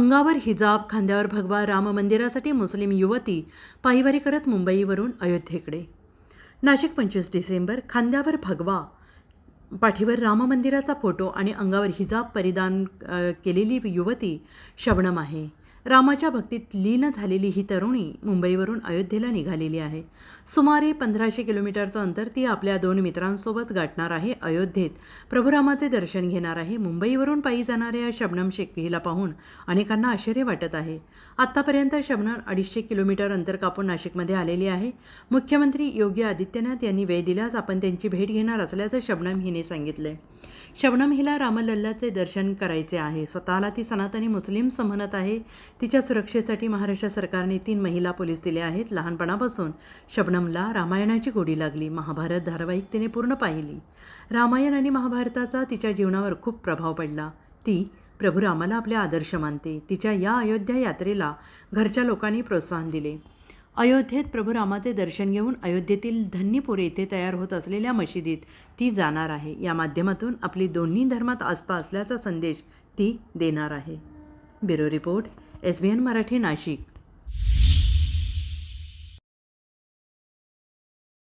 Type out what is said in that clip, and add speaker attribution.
Speaker 1: अंगावर हिजाब खांद्यावर भगवा राम मंदिरासाठी मुस्लिम युवती पायवारी करत मुंबईवरून अयोध्येकडे. नाशिक पंचवीस डिसेंबर खांद्यावर भगवा पाठीवर राम मंदिराचा फोटो आणि अंगावर हिजाब परिधान केलेली युवती शबनम आहे. रामाच्या भक्तीत लीन झालेली ही तरुणी मुंबईवरून अयोध्येला निघालेली आहे. सुमारे पंधराशे किलोमीटरचं अंतर ती आपल्या दोन मित्रांसोबत गाठणार आहे. अयोध्येत प्रभुरामाचे दर्शन घेणार आहे. मुंबईवरून पायी जाणाऱ्या शबनम शेख पाहून अनेकांना आश्चर्य वाटत आहे. आत्तापर्यंत शबनम अडीचशे किलोमीटर अंतर कापून नाशिकमध्ये आलेली आहे. मुख्यमंत्री योगी आदित्यनाथ यांनी वेळ दिल्यास आपण त्यांची भेट घेणार असल्याचं शबनम हिने सांगितलं शबनम हिला रामलल्लाचे दर्शन करायचे आहे. स्वतःला ती सनातनी मुस्लिम समनत आहे. तिच्या सुरक्षेसाठी महाराष्ट्र सरकारने तीन महिला पोलीस दिले आहेत. लहानपणापासून शबनमला रामायणाची गोडी लागली. महाभारत धारावाहिक तिने पूर्ण पाहिली. रामायण आणि महाभारताचा तिच्या जीवनावर खूप प्रभाव पडला. ती प्रभू रामाला आपले आदर्श मानते. तिच्या या अयोध्या यात्रेला घरच्या लोकांनी प्रोत्साहन दिले. अयोध्येत प्रभू रामाचे दर्शन घेऊन अयोध्येतील धन्यपूर येथे तयार होत असलेल्या मशिदीत ती जाणार आहे. या माध्यमातून आपली दोन्ही धर्मात आस्था असल्याचा संदेश ती देणार आहे. Bureau report S B N Marathi Nashik.